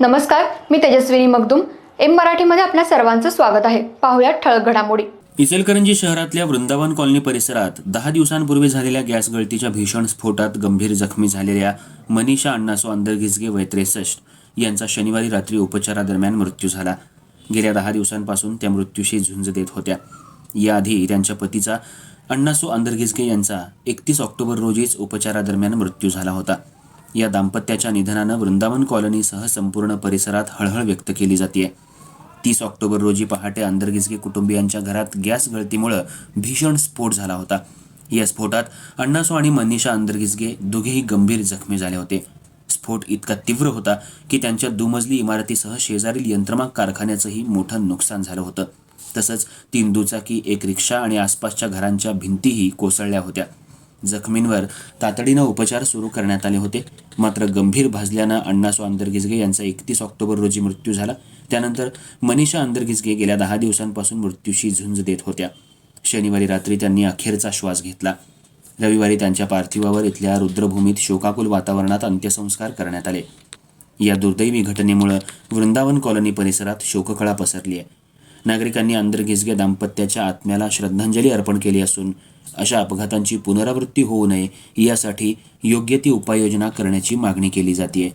नमस्कार मी तेजस्विनी मगदुम. एम मराठीमध्ये आपल्या सर्वांचं स्वागत आहे. पाहुयात ठळक घडामोडी. इचलकरंजी शहरातल्या वृंदावन कॉलनी परिसरात दहा दिवसांपूर्वी झालेल्या गॅस गळतीच्या भीषण स्फोटात गंभीर जखमी झालेल्या मनीषा अण्णासो अंधरघिजगे वय त्रेसष्ट यांचा शनिवारी रात्री उपचारादरम्यान मृत्यू झाला. गेल्या दहा दिवसांपासून त्या मृत्यूशी झुंज देत होत्या. याआधी त्यांच्या पतीचा अण्णासो अंधरघिजगे यांचा एकतीस ऑक्टोबर रोजीच उपचारादरम्यान मृत्यू झाला होता. या दाम्पत्याच्या निधनानं वृंदावन कॉलनीसह संपूर्ण परिसरात हळहळ व्यक्त केली जाते तीस ऑक्टोबर रोजी पहाटे आंदरगिजगे कुटुंबियांच्या घरात गॅस गळतीमुळं भीषण स्फोट झाला होता. या स्फोटात अण्णासो आणि मनीषा आंदरगिजगे दोघेही गंभीर जखमी झाले होते. स्फोट इतका तीव्र होता की त्यांच्या दुमजली इमारतीसह शेजारील यंत्रमाग कारखान्याचंही मोठं नुकसान झालं होतं. तसंच तीन दुचाकी एक रिक्षा आणि आसपासच्या घरांच्या भिंतीही कोसळल्या होत्या. जखमींवर तातडीनं उपचार सुरू करण्यात आले होते. मात्र गंभीर भाजल्यानं अण्णासो आंदरगिजगे यांचा एकतीस ऑक्टोबर रोजी मृत्यू झाला. त्यानंतर मनीषा आंदरगिजगे गेल्या दहा दिवसांपासून मृत्यूशी झुंज देत होत्या. शनिवारी रात्री त्यांनी अखेरचा श्वास घेतला. रविवारी त्यांच्या पार्थिवावर इथल्या रुद्रभूमीत शोकाकुल वातावरणात अंत्यसंस्कार करण्यात आले. या दुर्दैवी घटनेमुळं वृंदावन कॉलनी परिसरात शोककळा पसरली आहे नागरिकांनी आंदरगिजगे दाम्पत्याच्या आत्म्याला श्रद्धांजली अर्पण केली असून अशा अपघातांची पुनरावृत्ती होऊ नये यासाठी योग्य ती उपाययोजना करण्याची मागणी केली जाते